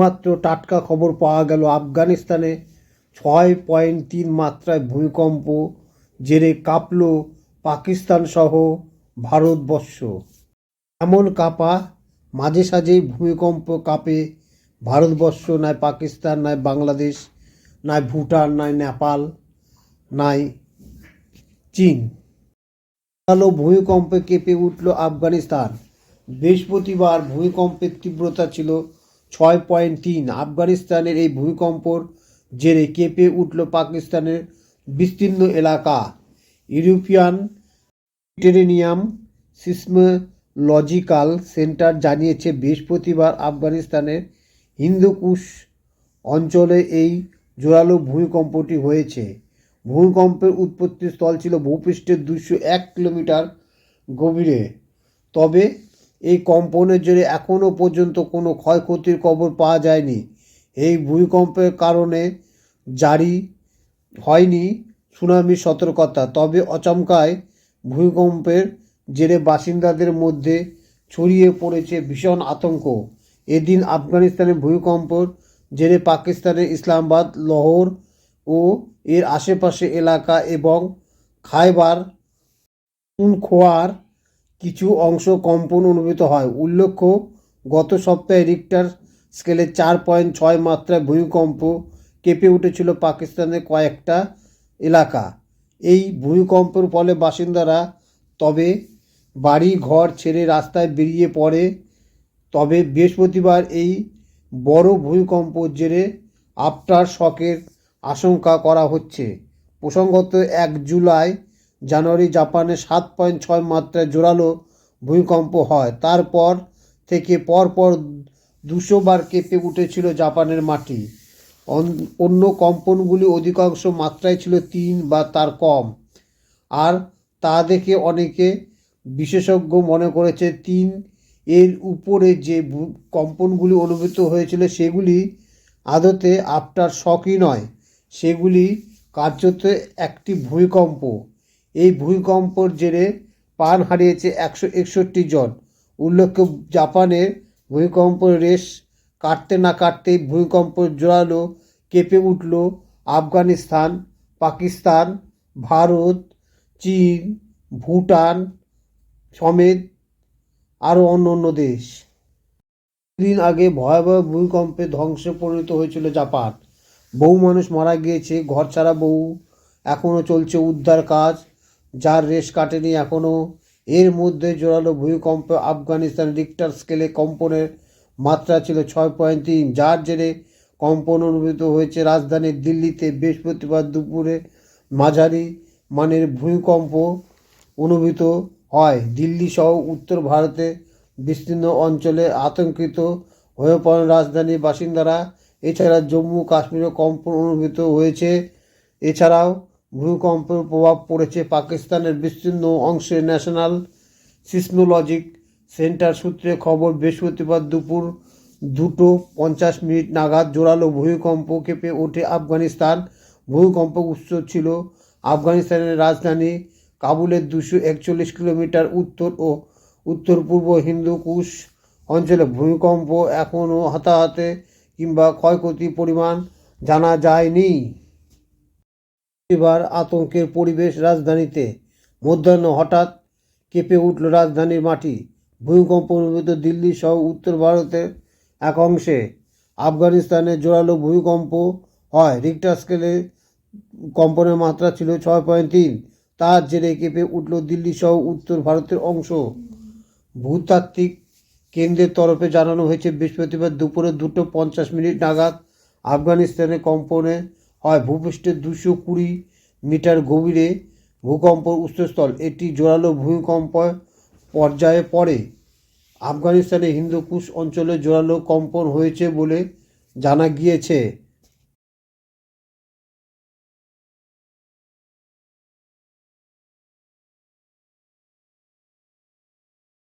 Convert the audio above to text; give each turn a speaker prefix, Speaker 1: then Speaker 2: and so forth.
Speaker 1: মাত্র টাটকা খবর পাওয়া গেল আফগানিস্তানে। ছয় পয়েন্ট তিন মাত্রায় ভূমিকম্প, জেরে কাঁপল পাকিস্তান সহ ভারতবর্ষ। এমন কাঁপা, মাঝে সাঝেই ভূমিকম্প কাঁপে ভারতবর্ষ নয় পাকিস্তান নয় বাংলাদেশ নয় ভুটান নয় নেপাল নয় চীন। আলো ভূমিকম্পে কেঁপে উঠল আফগানিস্তান। বৃহস্পতিবার ভূমিকম্পের তীব্রতা ছিল ছয় পয়েন্ট তিন আফগানিস্তানের এই ভূমিকম্পর জেরে কেঁপে উঠল পাকিস্তানের বিস্তীর্ণ এলাকা। ইউরোপিয়ান মেডিটেরেনিয়াম সিসমোলজিক্যাল সেন্টার জানিয়েছে, বৃহস্পতিবার আফগানিস্তানের হিন্দুকুশ অঞ্চলে এই জোরালো ভূমিকম্পটি হয়েছে। ভূমিকম্পের উৎপত্তি স্থল ছিল ভূপৃষ্ঠের দুশো এক কিলোমিটার গভীরে। তবে এই কম্পনের জেরে এখনও পর্যন্ত কোনো ক্ষয়ক্ষতির খবর পাওয়া যায়নি। এই ভূমিকম্পের কারণে জারি হয়নি সুনামির সতর্কতা, তবে অচমকায় ভূমিকম্পের জেরে বাসিন্দাদের মধ্যে ছড়িয়ে পড়েছে ভীষণ আতঙ্ক। এদিন আফগানিস্তানের ভূমিকম্পর জেরে পাকিস্তানের ইসলামাবাদ, লাহোর ও এর আশেপাশে এলাকা এবং খাইবার খোয়ার কিছু অংশ কম্পন অনুভূত হয়। উল্লেখ্য, গত সপ্তাহে রিক্টার স্কেলে চার পয়েন্ট ছয় মাত্রায় ভূমিকম্প কেঁপে উঠেছিল পাকিস্তানের কয়েকটা এলাকা। এই ভূমিকম্পের ফলে বাসিন্দারা তবে বাড়ি ঘর ছেড়ে রাস্তায় বেরিয়ে পড়ে। তবে বৃহস্পতিবার এই বড় ভূমিকম্প জেরে আফটার শকের আশঙ্কা করা হচ্ছে। প্রসঙ্গত এক জুলাই জানুয়ারি জাপানে সাত পয়েন্ট ছয় মাত্রায় জোরালো ভূমিকম্প হয়। তারপর থেকে পরপর দুশো বার কেঁপে উঠেছিল জাপানের মাটি। অন- অন্য কম্পনগুলি অধিকাংশ মাত্রায় ছিল তিন বা তার কম। আর তা দেখে অনেকে বিশেষজ্ঞ মনে করেছে, তিন এর উপরে যে কম্পনগুলি অনুভূত হয়েছিল সেগুলি আদতে আফটার শকই নয়। সেগুলি কার্যত একটি ভূমিকম্প। এই ভূমিকম্পর জেরে প্রাণ হারিয়েছে একশো একষট্টি জন। উল্লেখ্য জাপানের ভূমিকম্প রেশ কাটতে না কাটতেই ভূমিকম্প জোরালো কেঁপে উঠল আফগানিস্তান, পাকিস্তান, ভারত, চীন, ভুটান সমেত আরও অন্য অন্য দেশ। দিন আগে ভয়াবহ ভূমিকম্পে ধ্বংসে পরিণত হয়েছিল জাপান। বহু মানুষ মারা গিয়েছে ঘর ছাড়া বহু, এখনও চলছে উদ্ধার কাজ। যার রেশ কাটেনি এখনও এর মধ্যে জোরালো ভূমিকম্প আফগানিস্তান রিক্টার স্কেলে কম্পনের মাত্রা ছিল ছয় পয়েন্ট তিন, যার জেরে কম্পন অনুভূত হয়েছে রাজধানী দিল্লিতে বৃহস্পতিবার দুপুরে। মাঝারি মানের ভূমিকম্প অনুভূত হয়। দিল্লি সহ উত্তর ভারতে বিস্তীর্ণ অঞ্চলে আতঙ্কিত হয়ে পড়েন রাজধানীর বাসিন্দারা। এছাড়া জম্মু কাশ্মীরে কম্পন অনুভূত হয়েছে। এছাড়াও ভূমিকম্পের প্রভাব পড়েছে পাকিস্তানের বিস্তীর্ণ অংশে ন্যাশনাল সিসমোলজিক সেন্টার সূত্রে খবর, বৃহস্পতিবার দুপুর দুটো পঞ্চাশ মিনিট নাগাদ জোরালো ভূমিকম্প কেঁপে ওঠে আফগানিস্তান। ভূমিকম্প উৎস ছিল আফগানিস্তানের রাজধানী কাবুলের দুশো একচল্লিশ কিলোমিটার উত্তর ও উত্তর পূর্ব হিন্দুকুশ অঞ্চলে ভূমিকম্প এখনও হতাহতে কিংবা ক্ষয়ক্ষতির পরিমাণ জানা যায়নি। এবার আতঙ্কের পরিবেশ রাজধানীতে। মধ্যাহ্ন হঠাৎ কেঁপে উঠল রাজধানীর মাটি। ভূমিকম্প অনুভূত দিল্লি সহ উত্তর ভারতের এক অংশে। আফগানিস্তানে জোরালো ভূমিকম্প হয়। রিক্টার স্কেলে কম্পনের মাত্রা ছিল ছয় পয়েন্ট তিন। তার জেরে কেঁপে উঠল দিল্লি সহ উত্তর ভারতের অংশ। ভূতাত্ত্বিক কেন্দ্রের তরফে জানানো হয়েছে, বৃহস্পতিবার দুপুরে দুটো পঞ্চাশ মিনিট নাগাদ আফগানিস্তানে কম্পনে হয় ভূপৃষ্ঠে দুশো কুড়ি মিটার গভীরে ভূকম্প উৎসস্থল। এটি জোরালো ভূমিকম্প পর্যায়ে পড়ে। আফগানিস্তানে হিন্দুকুশ অঞ্চলে জোরালো কম্পন হয়েছে বলে জানা গিয়েছে।